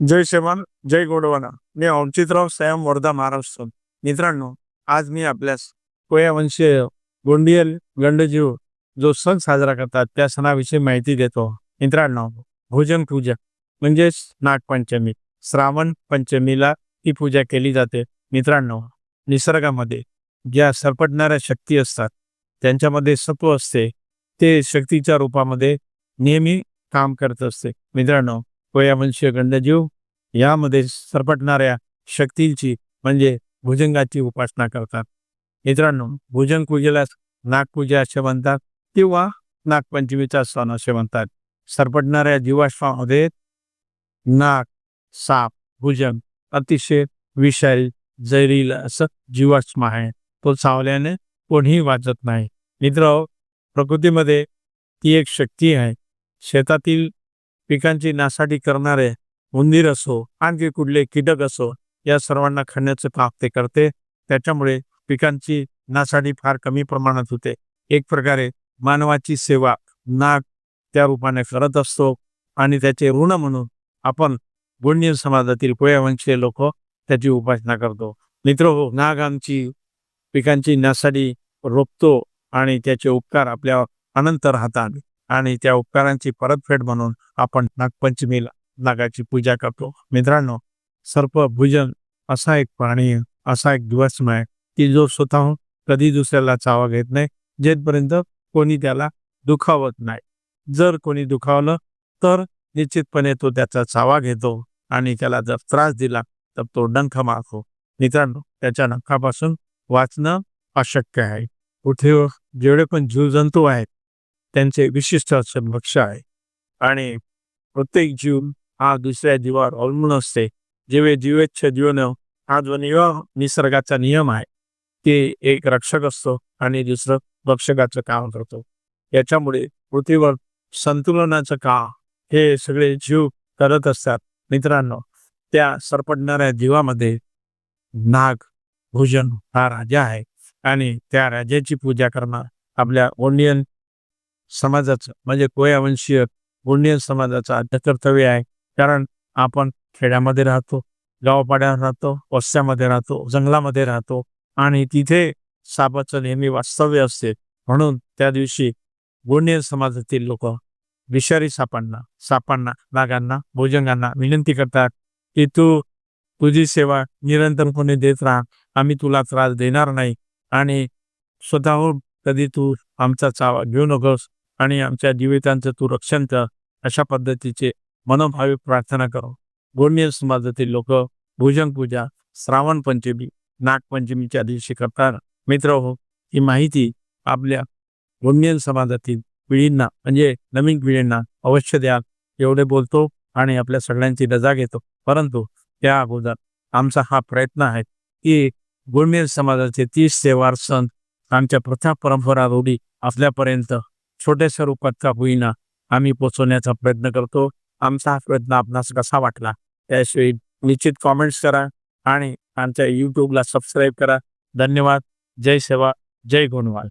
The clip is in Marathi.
जय श्रीमान जय गोडवाना. मी अमचितराव सयम वर्धा महाराष्ट्र. मित्रांनो आज मी आपल्यास कोयावंशीय गोंडियल गंडजीव जो सण साजरा करतात त्या सणाविषयी माहिती देतो. मित्रांनो भोजन पूजा म्हणजेच नागपंचमी. श्रावण पंचमीला ही पूजा केली जाते. मित्रांनो निसर्गामध्ये ज्या सरपटणाऱ्या शक्ती असतात त्यांच्यामध्ये सत्व असते. ते शक्तीच्या रूपामध्ये नेहमी काम करत असते. मित्रांनो वयावंशीय गंडजीव यामध्ये सरपटणाऱ्या शक्तींची म्हणजे भुजंगाची उपासना करतात. मित्रांनो भुजंग पूजेला नागपूजा असे म्हणतात किंवा नागपंचमीचा सण असे म्हणतात. सरपटणाऱ्या जीवाश्वामध्ये नाग साप भुजंग अतिशय विषारी जैरील असं जीवाश्म आहे. तो चावल्याने कोणीही वाचत नाही. मित्र प्रकृतीमध्ये ती एक शक्ती आहे. शेतातील पिकांची नासाडी करणारे उंदीर असो आणखी कुठले कीटक असो या सर्वांना खाण्याचे पाप ते करते. त्याच्यामुळे पिकांची नासाडी फार कमी प्रमाणात होते. एक प्रकारे मानवाची सेवा नाग त्या रूपाने करत असतो आणि त्याचे ऋण म्हणून आपण गुण्य समाजातील कोयावंशीय लोक त्याची उपासना करतो. मित्र हो नाग आमची पिकांची नासाडी रोपतो आणि त्याचे उपकार आपल्यावर अनंत राहतात. आणि त्या उपकारांची परतफेड म्हणून आपण नागपंचमीला नागाची पूजा करतो. मित्रांनो सर्प भुजन असा एक प्राणी असा एक दिवसम आहे की जो स्वतःहून कधी दुसऱ्याला चावा घेत नाही जेथपर्यंत कोणी त्याला दुखावत नाही. जर कोणी दुखावलं तर निश्चितपणे तो त्याचा चावा घेतो आणि त्याला जर त्रास दिला तर तो डंख मारतो. मित्रांनो त्याच्या नखापासून वाचणं अशक्य आहे. कुठे जेवढे पण जीवजंतू आहेत त्यांचे विशिष्ट असे भक्ष आहे. आणि प्रत्येक जीव हा दुसऱ्या जीवावर अवलंबून असते. जीवे जीवेच्छ जीवन हा जो नियम निसर्गाचा नियम आहे ते एक रक्षक असतो आणि दुसरं रक्षकाचं काम करतो. याच्यामुळे पृथ्वीवर संतुलनाचं काम हे सगळे जीव करत असतात. मित्रांनो त्या सरपडणाऱ्या जीवामध्ये नाग भोजन हा राजा आहे. आणि त्या राजाची पूजा करणं आपल्या ओंडियन समाजाचं म्हणजे कोयावंशीय गोंडियन समाजाचं आद्य कर्तव्य आहे. कारण आपण खेड्यामध्ये राहतो गावपाड्यात राहतो वस्त्यामध्ये राहतो जंगलामध्ये राहतो. आणि तिथे सापाचं नेहमी वास्तव्य असते. म्हणून त्या दिवशी गोंडियन समाजातील लोक विषारी सापांना सापांना नागांना भोजंगांना विनंती करतात की तू तुझी सेवा निरंतरपणे देत राहा. आम्ही तुला त्रास देणार नाही. आणि स्वतःहून कधी तू आमचा चावा घेऊ नकोस. आणि आमच्या जीवितांचं तू रक्षण कर अशा पद्धतीचे मनोभावी प्रार्थना करो. गोंडियन समाजातील लोक भुजंग पूजा श्रावण पंचमी नागपंचमीच्या दिवशी करतात. मित्र हो ही माहिती आपल्या गोंडियन समाजातील पिढींना म्हणजे नवीन पिढींना अवश्य द्या. एवढे बोलतो आणि आपल्या सगळ्यांची रजा घेतो. परंतु त्या अगोदर आमचा हा प्रयत्न आहे की गोंडियन समाजाचे तीस सेवार सण आमच्या प्रथा परंपरा रूढी आपल्यापर्यंत छोट्या रूपात का होईना. आम्ही पोचवण्याचा प्रयत्न करतो. आमचा हा प्रयत्न आपणास कसा वाटला? त्याशिवाय निश्चित कॉमेंट्स करा आणि आमच्या यूट्यूबला सबस्क्राईब करा. धन्यवाद. जय सेवा. जय गुणवाल